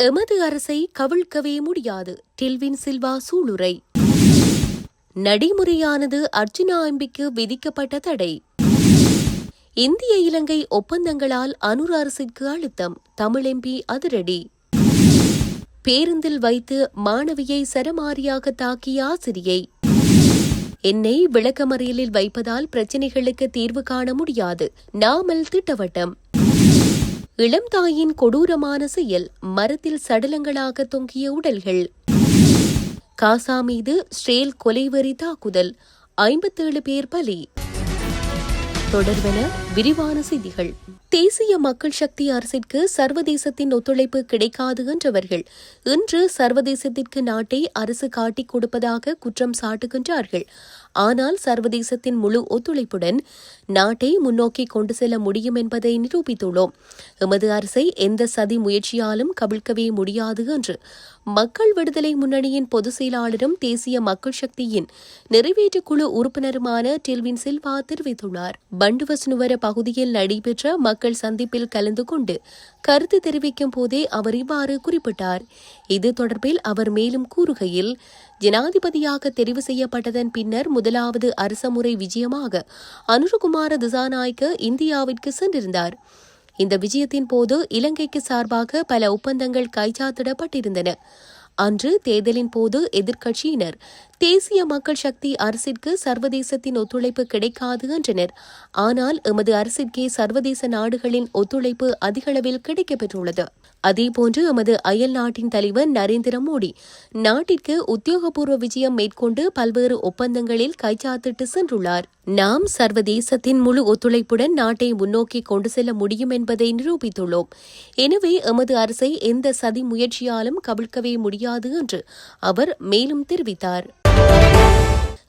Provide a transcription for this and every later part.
எமது அரசை கவிழ்க்கவே முடியாது. டில்வின் சில்வா சூளுரை. நடைமுறையானது அர்ஜுனா எம்பிக்கு விதிக்கப்பட்ட தடை. இந்திய இலங்கை ஒப்பந்தங்களால் அனுர் அரசிற்கு அழுத்தம். தமிழ் எம்பி அதிரடி. பேருந்தில் வைத்து மாணவியை சரமாரியாக தாக்கிய ஆசிரியை. என்னை விளக்கமறியலில் வைப்பதால் பிரச்சினைகளுக்கு தீர்வு காண முடியாது. நாமல் திட்டவட்டம். இளம் தாயின் கொடூரமான செயல் மரத்தில் சடலங்களாக தொங்கிய உடல்கள். காசா மீது ஸ்ரேல் கொலைவரி தாக்குதல். ஐம்பத்தேழு பேர் பலி. தொடர்வென விரிவான செய்திகள். தேசிய மக்கள் சக்தி அரசிற்கு சர்வதேசத்தின் ஒத்துழைப்பு கிடைக்காது என்றவர்கள் இன்று சர்வதேசத்திற்கு நாட்டை அரசு காட்டிக் கொடுப்பதாக குற்றம் சாட்டுகின்றார்கள். ஆனால் சர்வதேசத்தின் முழு ஒத்துழைப்புடன் நாட்டை முன்னோக்கி கொண்டு செல்ல முடியும் என்பதை நிரூபித்துள்ளோம். எமது அரசை எந்த சதி முயற்சியாலும் கவிழ்க்கவே முடியாது என்று மக்கள் விடுதலை முன்னணியின் பொதுச் செயலாளரும் தேசிய மக்கள் சக்தியின் நிறைவேற்றுக்குழு உறுப்பினருமான டில்வின் சில்வா தெரிவித்துள்ளார். பண்டுவஸ்னுவர பகுதியில் நடைபெற்ற மக்கள் சந்திப்பில் கலந்து கொண்டு கருத்து தெரிவிக்கும் போதே அவர் இவ்வாறு குறிப்பிட்டார். இது தொடர்பில் அவர் மேலும் கூறுகையில் ஜனாதிபதியாக தெரிவு செய்யப்பட்டதன் பின்னர் முதலாவது அரசமுறை விஜயமாக அனுருகுமார திசாநாயக்க இந்தியாவிற்கு சென்றிருந்தார். இந்த விஜயத்தின் போது இலங்கைக்கு சார்பாக பல ஒப்பந்தங்கள் கைச்சாத்திடப்பட்டிருந்தன. அன்று தேர்தலின் போது எதிர்க்கட்சியினர் தேசிய மக்கள் சக்தி அரசிற்கு சர்வதேசத்தின் ஒத்துழைப்பு கிடைக்காது என்றனர். ஆனால் எமது அரசிற்கே சர்வதேச நாடுகளின் ஒத்துழைப்பு அதிகளவில் கிடைக்கப்பெற்றுள்ளது. அதேபோன்று எமது அயல் நாட்டின் தலைவர் நரேந்திர மோடி நாட்டிற்கு உத்தியோகபூர்வ விஜயம் மேற்கொண்டு பல்வேறு ஒப்பந்தங்களில் கைச்சாத்திட்டு சென்றுள்ளார். நாம் சர்வதேசத்தின் முழு ஒத்துழைப்புடன் நாட்டை முன்னோக்கி கொண்டு செல்ல முடியும் என்பதை நிரூபித்துள்ளோம். எனவே எமது அரசை எந்த சதி முயற்சியாலும் கவிழ்க்கவே முடியாது என்று அவர் மேலும் தெரிவித்தார்.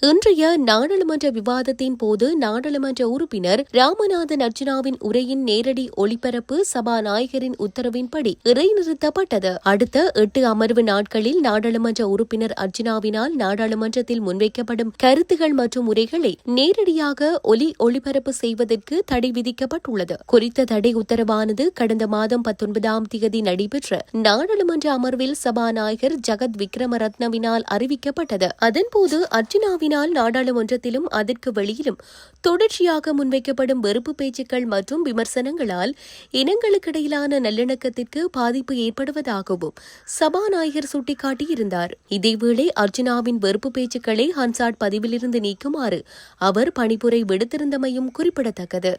இன்றைய நாடாளுமன்ற விவாதத்தின் போது நாடாளுமன்ற உறுப்பினர் ராமநாதன் அர்ஜுனாவின் உரையின் நேரடி ஒளிபரப்பு சபாநாயகரின் உத்தரவின்படி இடைநிறுத்தப்பட்டது அடுத்த எட்டு அமர்வு நாட்களில் நாடாளுமன்ற உறுப்பினர் அர்ஜுனாவினால் நாடாளுமன்றத்தில் முன்வைக்கப்படும் கருத்துகள் மற்றும் உரைகளை நேரடியாக ஒலி ஒளிபரப்பு செய்வதற்கு தடை விதிக்கப்பட்டுள்ளது. குறித்த தடை உத்தரவானது கடந்த மாதம் பத்தொன்பதாம் தேதி நடைபெற்ற நாடாளுமன்ற அமர்வில் சபாநாயகர் ஜகத் விக்ரமரத்னவினால் அறிவிக்கப்பட்டது. அதன்போது அர்ஜுனாவின் இதனால் நாடாளுமன்றத்திலும் அதற்கு வெளியிலும் தொடர்ச்சியாக முன்வைக்கப்படும் வெறுப்பு பேச்சுக்கள் மற்றும் விமர்சனங்களால் இனங்களுக்கிடையிலான நல்லிணக்கத்திற்கு பாதிப்பு ஏற்படுவதாகவும் சபாநாயகர் சுட்டிக்காட்டியிருந்தார். இதேவேளை அர்ஜுனாவின் வெறுப்பு பேச்சுக்களை ஹன்சாட் பதிவிலிருந்து நீக்குமாறு அவர் பணிப்புரை விடுத்திருந்தமையும் குறிப்பிடத்தக்கது.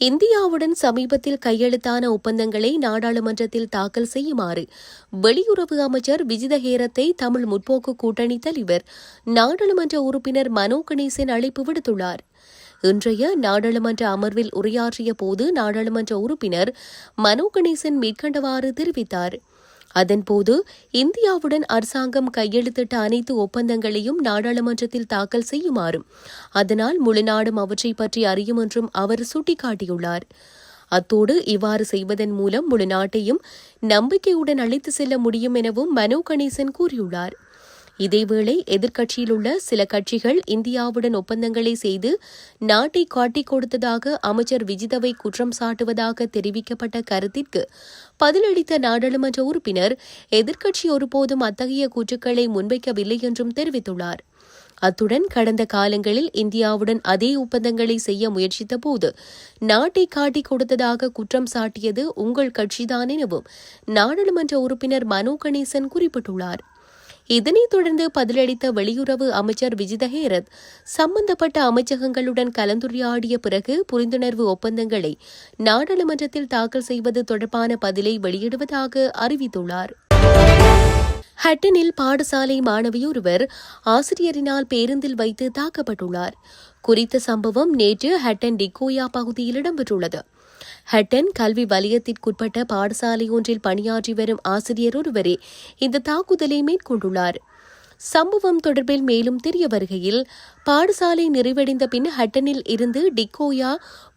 இந்தியாவுடன் சமீபத்தில் கையெழுத்தான ஒப்பந்தங்களை நாடாளுமன்றத்தில் தாக்கல் செய்யுமாறு வெளியுறவு அமைச்சர் விஜித ஹேரத்தை தமிழ் முற்போக்கு கூட்டணி தலைவர் நாடாளுமன்ற உறுப்பினர் மனோ கணேசன் அழைப்பு விடுத்துள்ளார். இன்றைய நாடாளுமன்ற அமர்வில் உரையாற்றிய போது நாடாளுமன்ற உறுப்பினர் மனோ கணேசன் மேற்கண்டவாறு தெரிவித்தார். அதன்போது இந்தியாவுடன் அரசாங்கம் கையெழுத்திட்ட அனைத்து ஒப்பந்தங்களையும் நாடாளுமன்றத்தில் தாக்கல் செய்யுமாறும் அதனால் முழுநாடும் அவற்றை பற்றி அறியும் என்றும் அவர் சுட்டிக்காட்டியுள்ளார். அத்தோடு இவ்வாறு செய்வதன் மூலம் முழு நாட்டையும் நம்பிக்கையுடன் அழைத்து செல்ல முடியும் எனவும் மனோ கணேசன் கூறியுள்ளார். இதேவேளை எதிர்க்கட்சியில் உள்ள சில கட்சிகள் இந்தியாவுடன் ஒப்பந்தங்களை செய்து நாட்டை காட்டிக் கொடுத்ததாக அமைச்சர் விஜிதவை குற்றம் சாட்டுவதாக தெரிவிக்கப்பட்ட கருத்திற்கு பதிலளித்த நாடாளுமன்ற உறுப்பினர் எதிர்க்கட்சி ஒருபோதும் அத்தகைய கூற்றுக்களை முன்வைக்கவில்லை என்றும் தெரிவித்துள்ளார். அத்துடன் கடந்த காலங்களில் இந்தியாவுடன் அதே ஒப்பந்தங்களை செய்ய முயற்சித்தபோது நாட்டை காட்டிக் கொடுத்ததாக குற்றம் சாட்டியது உங்கள் கட்சிதான் எனவும் நாடாளுமன்ற உறுப்பினர் மனோ கணேசன் குறிப்பிட்டுள்ளார். இதனைத் தொடர்ந்து பதிலளித்த வெளியுறவு அமைச்சர் விஜித ஹேரத் சம்பந்தப்பட்ட அமைச்சகங்களுடன் கலந்துரையாடிய பிறகு புரிந்துணர்வு ஒப்பந்தங்களை நாடாளுமன்றத்தில் தாக்கல் செய்வது தொடர்பான பதிலை வெளியிடுவதாக அறிவித்துள்ளார். ஹட்டனில் பாடசாலை மாணவியொருவர் ஆசிரியரினால் பேருந்தில் வைத்து தாக்கப்பட்டுள்ளார். குறித்த சம்பவம் நேற்று ஹட்டன் டிகோயா பகுதியில் இடம்பெற்றுள்ளது. ஹட்டன் கல்வி வலயத்திற்குட்பட்ட பாடசாலை ஒன்றில் பணியாற்றி வரும் ஆசிரியர் ஒருவரே இந்த தாக்குதலை மேற்கொண்டுள்ளார். சம்பவம் தொடர்பில் மேலும் தெரிய வருகையில் பாடசாலை நிறைவடைந்த பின் ஹட்டனில் இருந்து டிக்கோயா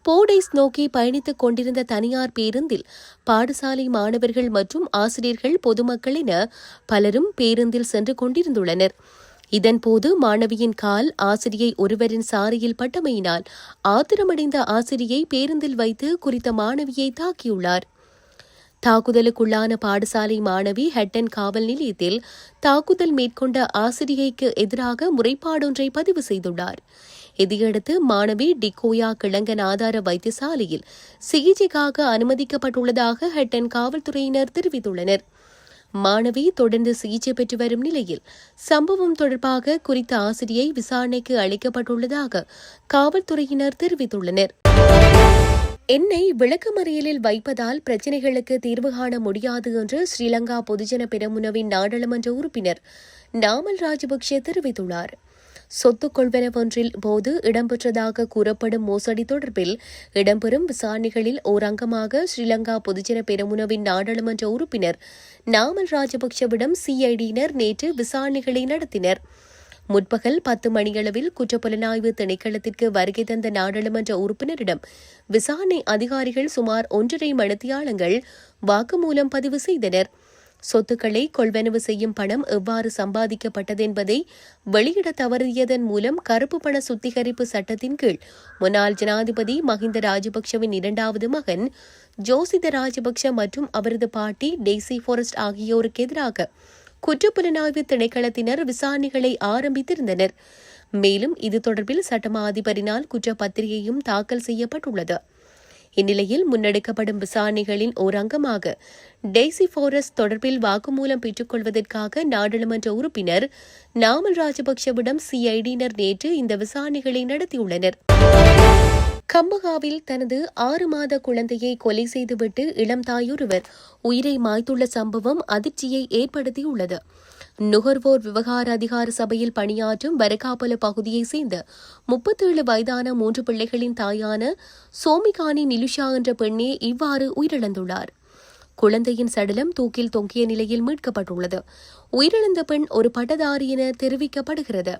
போடைஸ் நோக்கி பயணித்துக் கொண்டிருந்த தனியார் பேருந்தில் பாடசாலை மாணவர்கள் மற்றும் ஆசிரியர்கள் பொதுமக்கள் என பலரும் பேருந்தில் சென்று கொண்டிருந்துள்ளனர். இதன்போது மாணவியின் கால் ஆசிரியை ஒருவரின் சாரியில் பட்டமையினால் ஆத்திரமடைந்த ஆசிரியை பேருந்தில் வைத்து குறித்த மாணவியை தாக்கியுள்ளார். தாக்குதலுக்குள்ளான பாடசாலை மாணவி ஹெட்டன் காவல் நிலையத்தில் தாக்குதல் மேற்கொண்ட ஆசிரியைக்கு எதிராக முறைப்பாடொன்றை பதிவு செய்துள்ளார். இதையடுத்து மாணவி டிகோயா கிழங்கன் ஆதார வைத்தியசாலையில் சிகிச்சைக்காக அனுமதிக்கப்பட்டுள்ளதாக ஹெட்டன் காவல்துறையினர் தெரிவித்துள்ளனர். மாணவி தொடர்ந்து சிகிச்சை பெற்று வரும் நிலையில் சம்பவம் தொடர்பாக குறித்த ஆசிரியை விசாரணைக்கு அளிக்கப்பட்டுள்ளதாக காவல்துறையினர் தெரிவித்துள்ளனர். எண்ணெய் விளக்கமறியலில் வைப்பதால் பிரச்சினைகளுக்கு தீர்வு காண முடியாது என்று ஸ்ரீலங்கா பொதுஜன பெரமுனவின் நாடாளுமன்ற உறுப்பினர் நாமல் ராஜபக்ஷ தெரிவித்துள்ளார். சொத்து கொள்வனவொன்றில் போது இடம்பெற்றதாக கூறப்படும் மோசடி தொடர்பில் இடம்பெறும் விசாரணைகளில் ஓர் அங்கமாக ஸ்ரீலங்கா பொதுஜன பெருமுனவின் நாடாளுமன்ற உறுப்பினர் நாமல் ராஜபக்ஷவிடம் சிஐடியினர் நேற்று விசாரணைகளை நடத்தினர். முற்பகல் பத்து மணியளவில் குற்றப்புலனாய்வு திணைக்களத்திற்கு வருகை தந்த நாடாளுமன்ற உறுப்பினரிடம் விசாரணை அதிகாரிகள் சுமார் ஒன்றரை மணித்தியாலங்கள் வாக்குமூலம் பதிவு செய்தனர். சொத்துக்களை கொள்வனவு செய்யும் பணம் எவ்வாறு சம்பாதிக்கப்பட்டது என்பதை வெளியிட தவறியதன் மூலம் கருப்பு பண சுத்திகரிப்பு சட்டத்தின் கீழ் முன்னாள் ஜனாதிபதி மஹிந்த ராஜபக்சவின் இரண்டாவது மகன் ஜோசித ராஜபக்ஷ மற்றும் அவரது பாட்டி டெய்சி ஃபாரஸ்ட் ஆகியோருக்கு எதிராக குற்றப்புலனாய்வு திணைக்களத்தினர் விசாரணைகளை ஆரம்பித்திருந்தனர். மேலும் இது தொடர்பில் சட்டமா அதிபரினால் குற்றப்பத்திரிகையும் தாக்கல் செய்யப்பட்டுள்ளது. இந்நிலையில் முன்னெடுக்கப்படும் விசாரணைகளின் ஓர் அங்கமாக டெய்சி ஃபாரஸ்ட் தொடர்பில் வாக்குமூலம் பெற்றுக் கொள்வதற்காக நாடாளுமன்ற உறுப்பினர் நாமல் ராஜபக்சவிடம் சிஐடியினர் நேற்று இந்த விசாரணைகளை நடத்தியுள்ளனர். கம்பகாவில் தனது ஆறு மாத குழந்தையை கொலை செய்துவிட்டு இளம் தாயொருவர் உயிரை மாய்த்துள்ள சம்பவம் அதிர்ச்சியை ஏற்படுத்தியுள்ளது. நுகர்வோர் விவகார அதிகார சபையில் பணியாற்றும் வரகாப்பல பகுதியைச் சேர்ந்த முப்பத்தேழு வயதான மூன்று பிள்ளைகளின் தாயான சோமிகானி நிலுஷா என்ற பெண்ணே இவ்வாறு உயிரிழந்துள்ளார். குழந்தையின் சடலம் தூக்கில் தொங்கிய நிலையில் மீட்கப்பட்டுள்ளது. உயிரிழந்த பெண் ஒரு பட்டதாரி என தெரிவிக்கப்படுகிறது.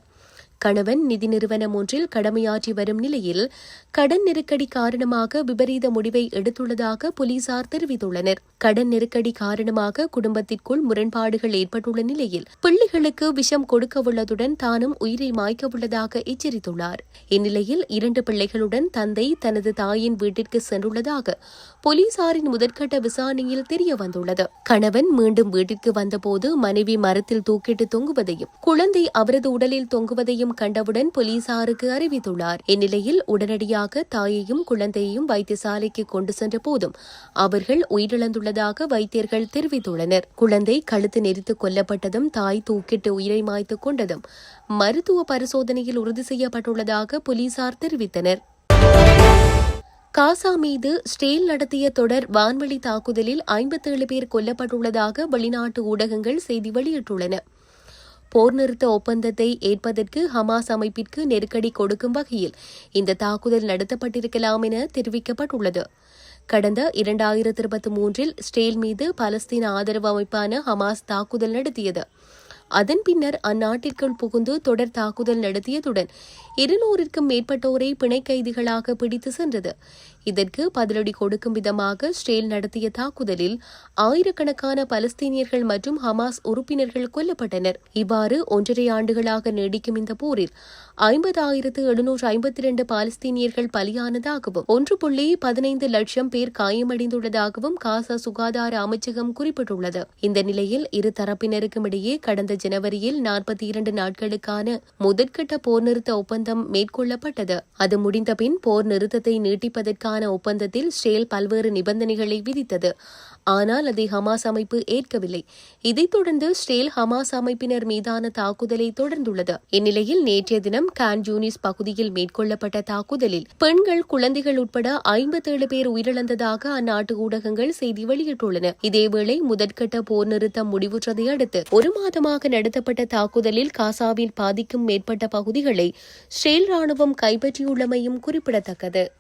கணவன் நிதி நிறுவனம் ஒன்றில் கடமையாற்றி வரும் நிலையில் கடன் நெருக்கடி காரணமாக விபரீத முடிவை எடுத்துள்ளதாக போலீசார் தெரிவித்துள்ளனர். கடன் நெருக்கடி காரணமாக குடும்பத்திற்குள் முரண்பாடுகள் ஏற்பட்டுள்ள நிலையில் பிள்ளைகளுக்கு விஷம் கொடுக்கவுள்ளதுடன் தானும் உயிரை மாய்க்கவுள்ளதாக எச்சரித்துள்ளார். இந்நிலையில் இரண்டு பிள்ளைகளுடன் தந்தை தனது தாயின் வீட்டிற்கு சென்றுள்ளதாக போலீசாரின் முதற்கட்ட விசாரணையில் தெரிய வந்துள்ளது கணவன் மீண்டும் வீட்டிற்கு வந்தபோது மனைவி மரத்தில் தூக்கிட்டு தொங்குவதையும் குழந்தை அவரது உடலில் தொங்குவதையும் கண்டவுடன் போலீசாருக்கு அறிவித்துள்ளார். இந்நிலையில் உடனடியாக தாயையும் குழந்தையையும் வைத்தியசாலைக்கு கொண்டு சென்ற போதும் அவர்கள் உயிரிழந்துள்ளதாக வைத்தியர்கள் தெரிவித்துள்ளனர். குழந்தை கழுத்து நெரித்து கொல்லப்பட்டதும் தாய் தூக்கிட்டு உயிரை மாய்த்துக் கொண்டதும் மருத்துவ பரிசோதனையில் உறுதி செய்யப்பட்டுள்ளதாக போலீசார் தெரிவித்தனர். காசா மீது ஸ்டேல் நடத்திய தொடர் வான்வழி தாக்குதலில் ஐம்பத்தேழு பேர் கொல்லப்பட்டுள்ளதாக வெளிநாட்டு ஊடகங்கள் செய்தி வெளியிட்டுள்ளன. போர் நிறுத்த ஒப்பந்தத்தை ஏற்பதற்கு ஹமாஸ் அமைப்பிற்கு நெருக்கடி கொடுக்கும் வகையில் இந்த தாக்குதல் நடத்தப்பட்டிருக்கலாம் என தெரிவிக்கப்பட்டுள்ளது. கடந்த இரண்டாயிரத்தி இருபத்தி மூன்றில் ஸ்டேல் மீது பலஸ்தீன ஆதரவு அமைப்பான ஹமாஸ் தாக்குதல் நடத்தியது. அதன் பின்னர் அந்நாட்டிற்குள் புகுந்து தொடர் தாக்குதல் நடத்தியதுடன் இருநூறிற்கும் மேற்பட்டோரை பிணை கைதிகளாக பிடித்து சென்றது. இதற்கு பதிலடி கொடுக்கும் விதமாக ஸ்ரேல் நடத்திய தாக்குதலில் ஆயிரக்கணக்கான பலஸ்தீனியர்கள் மற்றும் ஹமாஸ் உறுப்பினர்கள் கொல்லப்பட்டனர். இவ்வாறு ஒன்றரை ஆண்டுகளாக நீடிக்கும் இந்த போரில் ஐம்பதாயிரத்து எழுநூற்று ஐம்பத்தி இரண்டு பாலஸ்தீனியர்கள் பலியானதாகவும் ஒன்று புள்ளி பதினைந்து லட்சம் பேர் காயமடைந்துள்ளதாகவும் காசா சுகாதார அமைச்சகம் குறிப்பிட்டுள்ளது. இந்த நிலையில் இரு தரப்பினருக்கும் இடையே கடந்த ஜனவரியில் நாற்பத்தி இரண்டு நாட்களுக்கான முதற்கட்ட போர் நிறுத்த ஒப்பந்தம் மேற்கொள்ளப்பட்டது. அது முடிந்தபின் போர் நிறுத்தத்தை நீட்டிப்பதற்கான ஒப்பந்தத்தில் ஸ்டேல் பல்வேறு நிபந்தனைகளை விதித்தது. ஆனால் அதை ஹமாஸ் அமைப்பு ஏற்கவில்லை. இதைத் தொடர்ந்து ஸ்டேல் ஹமாஸ் அமைப்பினர் மீதான தாக்குதலை தொடர்ந்துள்ளது. இந்நிலையில் நேற்றைய தினம் கான் ஜூனிஸ் பகுதியில் மேற்கொள்ளப்பட்ட தாக்குதலில் பெண்கள் குழந்தைகள் உட்பட ஐம்பத்தேழு பேர் உயிரிழந்ததாக அந்நாட்டு ஊடகங்கள் செய்தி வெளியிட்டுள்ளன. இதேவேளை முதற்கட்ட போர் நிறுத்தம் முடிவுற்றதை அடுத்து ஒரு மாதமாக நடத்தப்பட்ட தாக்குதலில் காசாவில் பாதிக்கும் மேற்பட்ட பகுதிகளை ஸ்ரேல் ராணுவம் கைப்பற்றியுள்ளமையும் குறிப்பிடத்தக்கது.